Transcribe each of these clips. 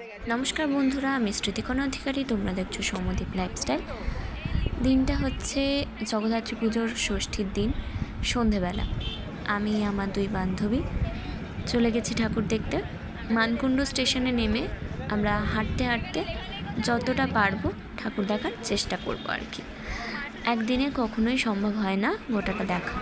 নমস্কার বন্ধুরা, আমি স্মৃতিকোনা অধিকারী, তোমরা দেখছ সৌমদীপ লাইফস্টাইল দিনটা হচ্ছে জগদ্ধাত্রী পুজোর ষষ্ঠীর দিন, সন্ধেবেলা। আমি, আমার দুই বান্ধবী চলে গেছি ঠাকুর দেখতে। মানকুণ্ড স্টেশনে নেমে আমরা হাঁটতে হাঁটতে যতটা পারব ঠাকুর দেখার চেষ্টা করব আর কি। একদিনে কখনোই সম্ভব হয় না গোটাটা দেখা।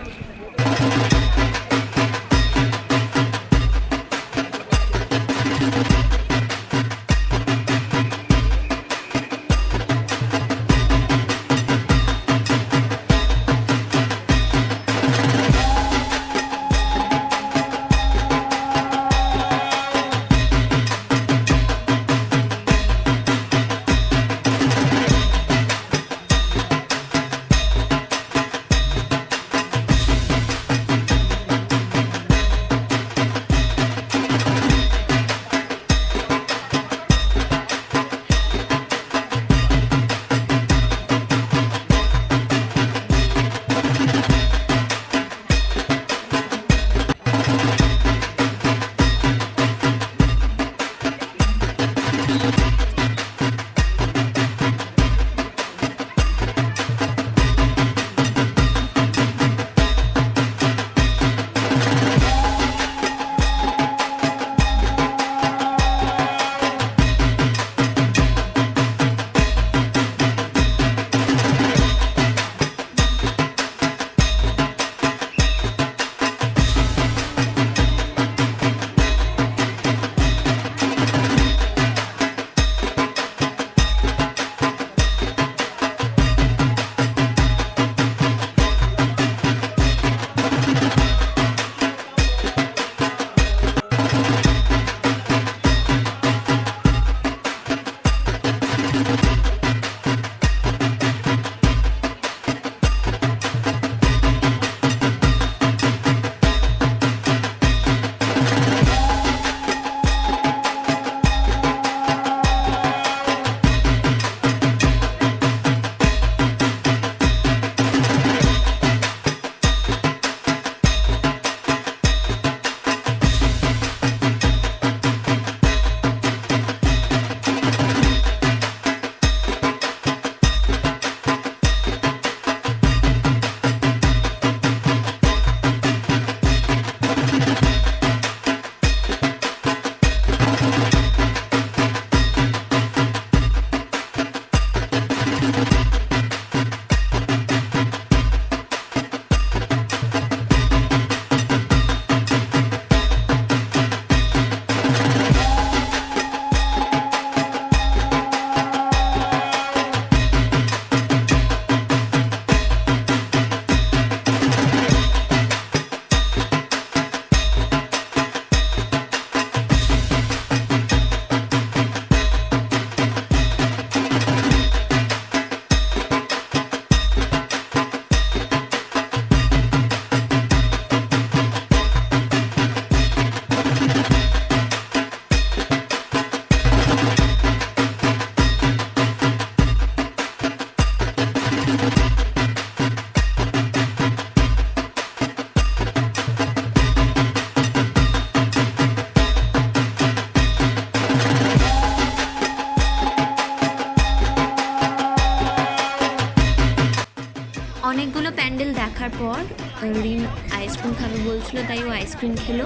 অনেকগুলো প্যান্ডেল দেখার পর রিম আইসক্রিম খাবে বলছিল তাই ও আইসক্রিম খেলো।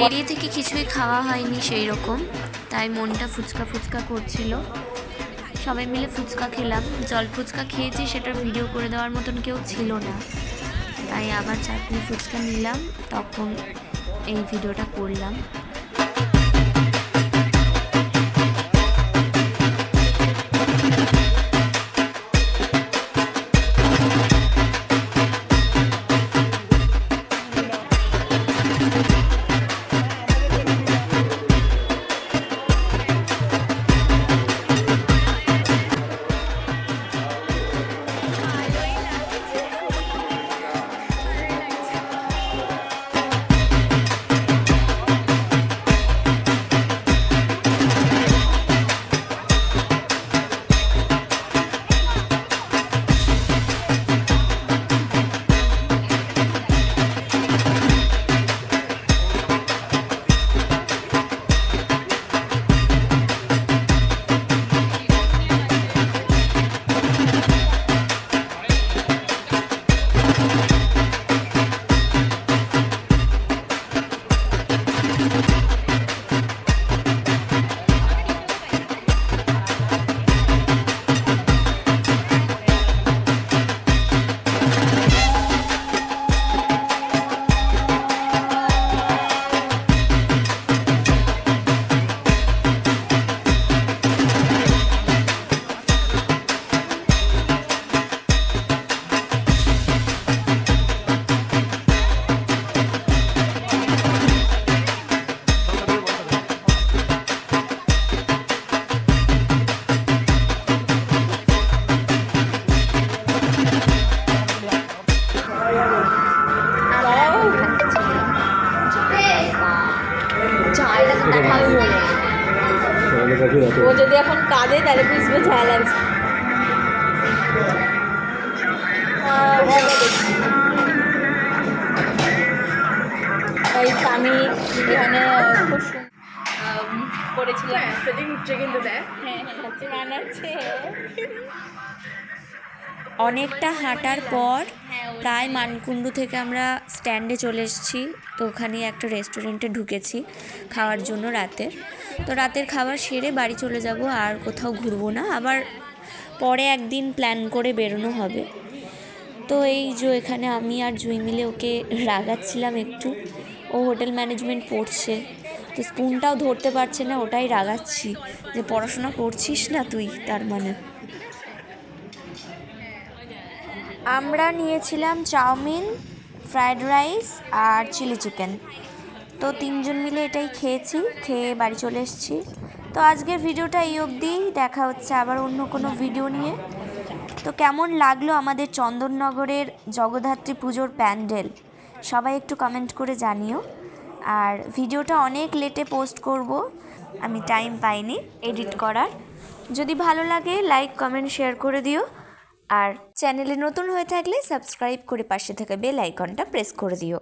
বেরিয়ে থেকে কিছুই খাওয়া হয়নি সেই রকম তাই মনটা ফুচকা ফুচকা করছিল। সবাই মিলে ফুচকা খেলাম। জল ফুচকা খেয়েছি, সেটার ভিডিও করে দেওয়ার মতন কেউ ছিল না। তাই আবার চাটনি ফুচকা নিলাম, তখন এই ভিডিওটা করলাম। কাঁদে তাহলে বুঝব ঝাল আছে। আমি এখানে খুব করেছিলাম Spelling কিন্তু দেখ। হ্যাঁ হ্যাঁ হচ্ছে। অনেকটা হাঁটার পর প্রায় মানকুণ্ডু থেকে আমরা স্ট্যান্ডে চলে এসেছি। তো ওখানে একটা রেস্টুরেন্টে ঢুকেছি খাওয়ার জন্য রাতের। তো রাতের খাবার সেরে বাড়ি চলে যাব, আর কোথাও ঘুরবো না। আবার পরে একদিন প্ল্যান করে বেরোনো হবে। তো এই যে এখানে আমি আর জুই মিলে ওকে রাগাচ্ছিলাম একটু। ও হোটেল ম্যানেজমেন্ট পড়ছে। তো স্পুনটাও ধরতে পারছে না, ওটাই রাগাচ্ছি। যে পড়াশোনা করছিস না তুই, তার মানে। আমরা নিয়েছিলাম চাউমিন, ফ্রায়েড রাইস আর চিলি চিকেন। তো তিনজন মিলে এটাই খেয়েছি, খেয়ে বাড়ি চলে এসেছি। তো আজকের ভিডিওটা এই অবধি, দেখা হচ্ছে আবার অন্য কোনো ভিডিও নিয়ে। তো কেমন লাগল আমাদের চন্দননগরের জগদ্ধাত্রী পুজোর প্যান্ডেল? সবাই একটু কমেন্ট করে জানিও। আর ভিডিওটা অনেক লেটে পোস্ট করব, আমি টাইম পাইনি এডিট করার। যদি ভালো লাগে লাইক কমেন্ট শেয়ার করে দিও। আর চ্যানেলে নতুন হয়ে থাকলে সাবস্ক্রাইব করে পাশে থাকা বেল আইকনটা প্রেস করে দিও।